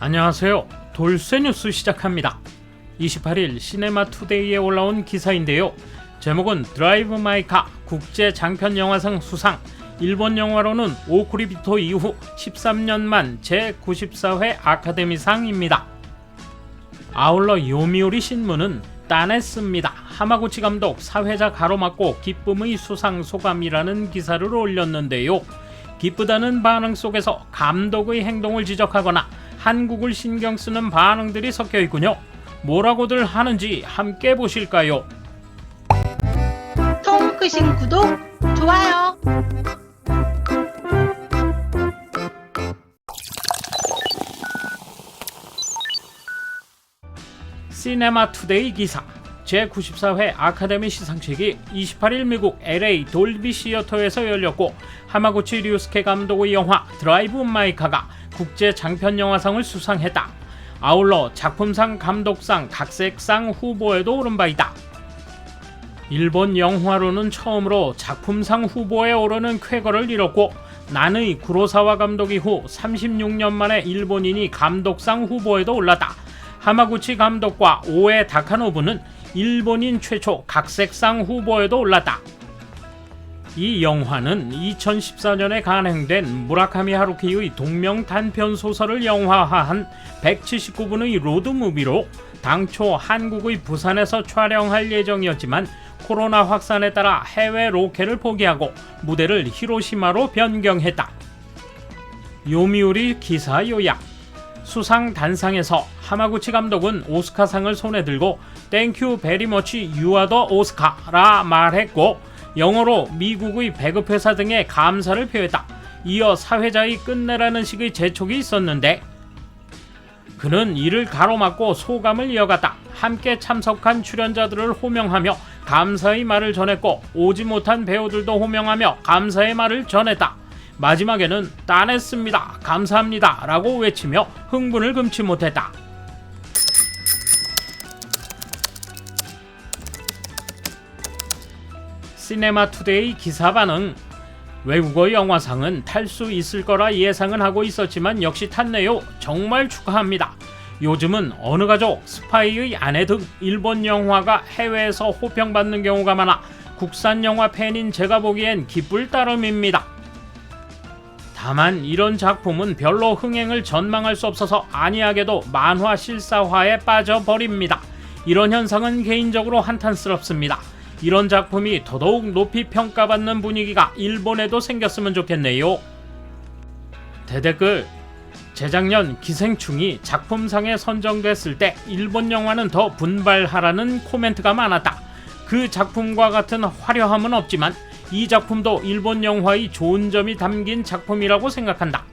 안녕하세요. 돌쇠 뉴스 시작합니다. 28일 시네마 투데이에 올라온 기사인데요. 제목은 드라이브 마이카 국제 장편 영화상 수상 일본 영화로는 오쿠리비토 이후 13년 만 제94회 아카데미상입니다. 아울러 요미우리 신문은 따냈습니다. 하마구치 감독 사회자 가로막고 기쁨의 수상 소감이라는 기사를 올렸는데요. 기쁘다는 반응 속에서 감독의 행동을 지적하거나 한국을 신경 쓰는 반응들이 섞여 있군요. 뭐라고들 하는지 함께 보실까요? 통 크신 구독, 좋아요. 시네마 투데이 기사 제94회 아카데미 시상식이 28일 미국 LA 돌비 시어터에서 열렸고 하마구치 류스케 감독의 영화 드라이브 마이카가 국제 장편 영화상을 수상했다. 아울러 작품상, 감독상, 각색상 후보에도 오른 바 있다. 일본 영화로는 처음으로 작품상 후보에 오르는 쾌거를 이뤘고 난의 구로사와 감독 이후 36년 만에 일본인이 감독상 후보에도 올랐다. 하마구치 감독과 오에 다카노부는 일본인 최초 각색상 후보에도 올랐다. 이 영화는 2014년에 간행된 무라카미 하루키의 동명 단편 소설을 영화화한 179분의 로드무비로 당초 한국의 부산에서 촬영할 예정이었지만 코로나 확산에 따라 해외 로케를 포기하고 무대를 히로시마로 변경했다. 요미우리 기사 요약 수상 단상에서 하마구치 감독은 오스카상을 손에 들고 땡큐 베리머치 유아더 오스카라 말했고 영어로 미국의 배급회사 등에 감사를 표했다. 이어 사회자의 끝내라는 식의 재촉이 있었는데 그는 이를 가로막고 소감을 이어갔다. 함께 참석한 출연자들을 호명하며 감사의 말을 전했고 오지 못한 배우들도 호명하며 감사의 말을 전했다. 마지막에는 따냈습니다. 감사합니다. 라고 외치며 흥분을 금치 못했다. 시네마 투데이 기사 반응 외국어 영화상은 탈 수 있을 거라 예상은 하고 있었지만 역시 탔네요. 정말 축하합니다. 요즘은 어느 가족, 스파이의 아내 등 일본 영화가 해외에서 호평받는 경우가 많아 국산 영화 팬인 제가 보기엔 기쁠 따름입니다. 다만 이런 작품은 별로 흥행을 전망할 수 없어서 안이하게도 만화 실사화에 빠져버립니다. 이런 현상은 개인적으로 한탄스럽습니다. 이런 작품이 더더욱 높이 평가받는 분위기가 일본에도 생겼으면 좋겠네요. 대댓글 재작년 기생충이 작품상에 선정됐을 때 일본 영화는 더 분발하라는 코멘트가 많았다. 그 작품과 같은 화려함은 없지만 이 작품도 일본 영화의 좋은 점이 담긴 작품이라고 생각한다.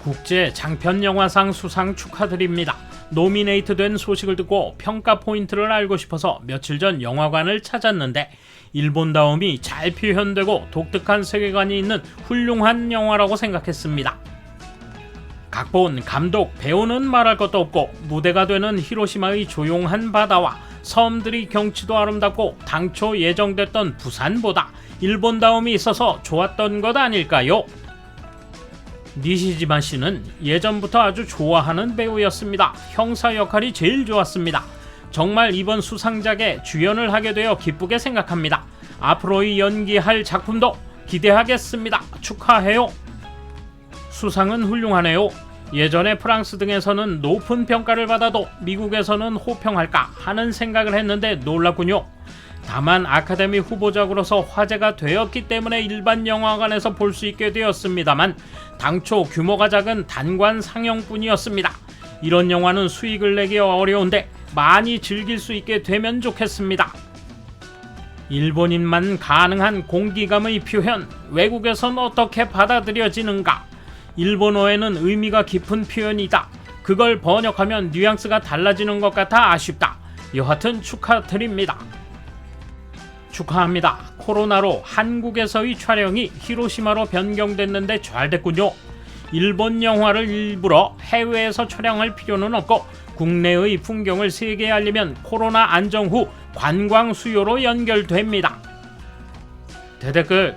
국제 장편 영화상 수상 축하드립니다. 노미네이트 된 소식을 듣고 평가 포인트를 알고 싶어서 며칠 전 영화관을 찾았는데 일본다움이 잘 표현되고 독특한 세계관이 있는 훌륭한 영화라고 생각했습니다. 각본, 감독, 배우는 말할 것도 없고 무대가 되는 히로시마의 조용한 바다와 섬들이 경치도 아름답고 당초 예정됐던 부산보다 일본다움이 있어서 좋았던 것 아닐까요? 니시지마 씨는 예전부터 아주 좋아하는 배우였습니다. 형사 역할이 제일 좋았습니다. 정말 이번 수상작에 주연을 하게 되어 기쁘게 생각합니다. 앞으로의 연기할 작품도 기대하겠습니다. 축하해요. 수상은 훌륭하네요. 예전에 프랑스 등에서는 높은 평가를 받아도 미국에서는 호평할까 하는 생각을 했는데 놀랐군요. 다만 아카데미 후보작으로서 화제가 되었기 때문에 일반 영화관에서 볼 수 있게 되었습니다만 당초 규모가 작은 단관 상영뿐이었습니다. 이런 영화는 수익을 내기 어려운데 많이 즐길 수 있게 되면 좋겠습니다. 일본인만 가능한 공기감의 표현, 외국에선 어떻게 받아들여지는가? 일본어에는 의미가 깊은 표현이다. 그걸 번역하면 뉘앙스가 달라지는 것 같아 아쉽다. 여하튼 축하드립니다. 축하합니다. 코로나로 한국에서의 촬영이 히로시마로 변경됐는데 잘 됐군요. 일본 영화를 일부러 해외에서 촬영할 필요는 없고 국내의 풍경을 세계에 알리면 코로나 안정 후 관광 수요로 연결됩니다. 대댓글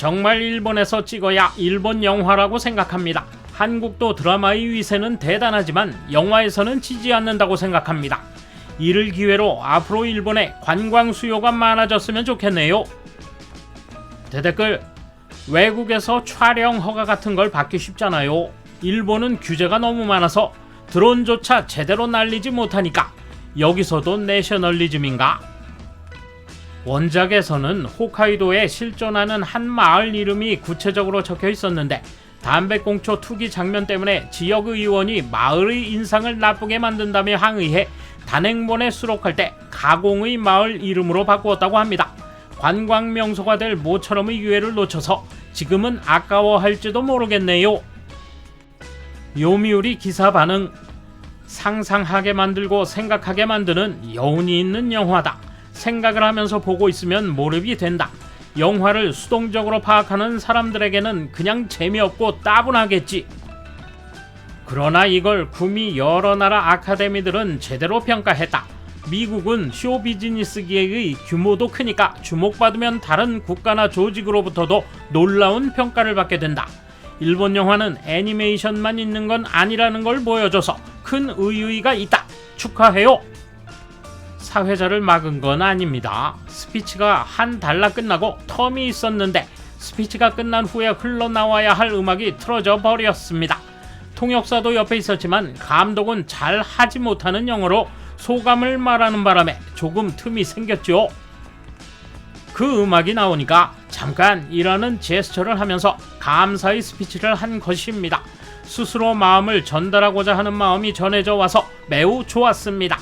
정말 일본에서 찍어야 일본 영화라고 생각합니다. 한국도 드라마의 위세는 대단하지만 영화에서는 지지 않는다고 생각합니다. 이를 기회로 앞으로 일본의 관광 수요가 많아졌으면 좋겠네요. 대댓글 외국에서 촬영 허가 같은 걸 받기 쉽잖아요. 일본은 규제가 너무 많아서 드론조차 제대로 날리지 못하니까 여기서도 내셔널리즘인가? 원작에서는 홋카이도에 실존하는 한 마을 이름이 구체적으로 적혀 있었는데 담배꽁초 투기 장면 때문에 지역 의원이 마을의 인상을 나쁘게 만든다며 항의해 단행본에 수록할 때 가공의 마을 이름으로 바꾸었다고 합니다. 관광 명소가 될 모처럼의 기회를 놓쳐서 지금은 아까워할지도 모르겠네요. 요미우리 기사 반응 상상하게 만들고 생각하게 만드는 여운이 있는 영화다. 생각을 하면서 보고 있으면 몰입이 된다. 영화를 수동적으로 파악하는 사람들에게는 그냥 재미없고 따분하겠지. 그러나 이걸 구미 여러 나라 아카데미들은 제대로 평가했다. 미국은 쇼 비즈니스계의 규모도 크니까 주목받으면 다른 국가나 조직으로부터도 놀라운 평가를 받게 된다. 일본 영화는 애니메이션만 있는 건 아니라는 걸 보여줘서 큰 의의가 있다. 축하해요. 사회자를 막은 건 아닙니다. 스피치가 한 달라 끝나고 텀이 있었는데 스피치가 끝난 후에 흘러나와야 할 음악이 틀어져 버렸습니다. 통역사도 옆에 있었지만 감독은 잘 하지 못하는 영어로 소감을 말하는 바람에 조금 틈이 생겼죠. 그 음악이 나오니까 잠깐 이라는 제스처를 하면서 감사의 스피치를 한 것입니다. 스스로 마음을 전달하고자 하는 마음이 전해져 와서 매우 좋았습니다.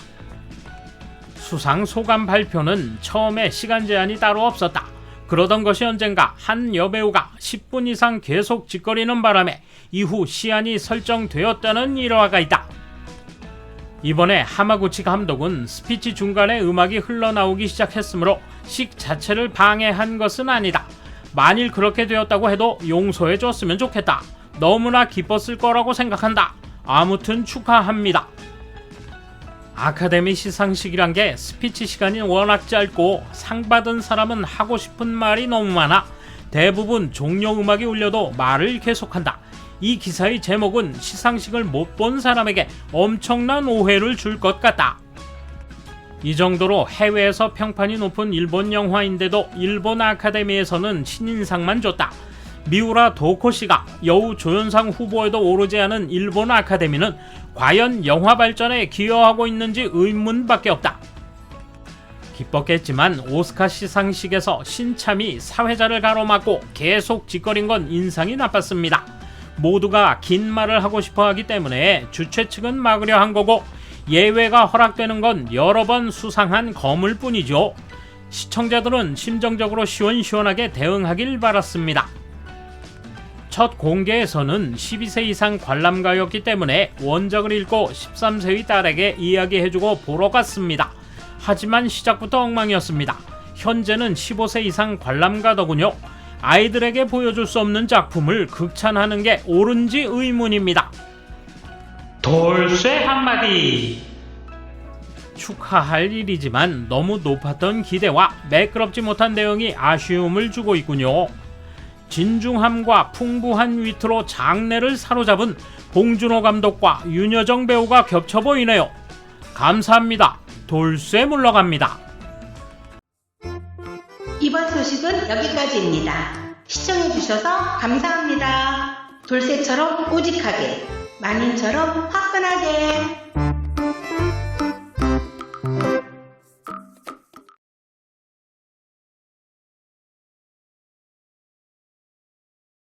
수상 소감 발표는 처음에 시간 제한이 따로 없었다. 그러던 것이 언젠가 한 여배우가 10분 이상 계속 짓거리는 바람에 이후 시한이 설정되었다는 일화가 있다. 이번에 하마구치 감독은 스피치 중간에 음악이 흘러나오기 시작했으므로 식 자체를 방해한 것은 아니다. 만일 그렇게 되었다고 해도 용서해 줬으면 좋겠다. 너무나 기뻤을 거라고 생각한다. 아무튼 축하합니다. 아카데미 시상식이란 게 스피치 시간이 워낙 짧고 상 받은 사람은 하고 싶은 말이 너무 많아 대부분 종료 음악이 울려도 말을 계속한다. 이 기사의 제목은 시상식을 못 본 사람에게 엄청난 오해를 줄 것 같다. 이 정도로 해외에서 평판이 높은 일본 영화인데도 일본 아카데미에서는 신인상만 줬다. 미우라 도코 씨가 여우 조연상 후보에도 오르지 않은 일본 아카데미는 과연 영화 발전에 기여하고 있는지 의문밖에 없다. 기뻤겠지만 오스카 시상식에서 신참이 사회자를 가로막고 계속 짓거린 건 인상이 나빴습니다. 모두가 긴 말을 하고 싶어 하기 때문에 주최 측은 막으려 한 거고 예외가 허락되는 건 여러 번 수상한 거물 뿐이죠. 시청자들은 심정적으로 시원시원하게 대응하길 바랐습니다. 첫 공개에서는 12세 이상 관람가였기 때문에 원작을 읽고 13세의 딸에게 이야기해주고 보러 갔습니다. 하지만 시작부터 엉망이었습니다. 현재는 15세 이상 관람가더군요. 아이들에게 보여줄 수 없는 작품을 극찬하는 게 옳은지 의문입니다. 돌쇠 한마디 축하할 일이지만 너무 높았던 기대와 매끄럽지 못한 내용이 아쉬움을 주고 있군요. 진중함과 풍부한 위트로 장래를 사로잡은 봉준호 감독과 윤여정 배우가 겹쳐 보이네요. 감사합니다. 돌쇠 물러갑니다. 이번 소식은 여기까지입니다. 시청해주셔서 감사합니다. 돌쇠처럼 우직하게, 만인처럼 화끈하게.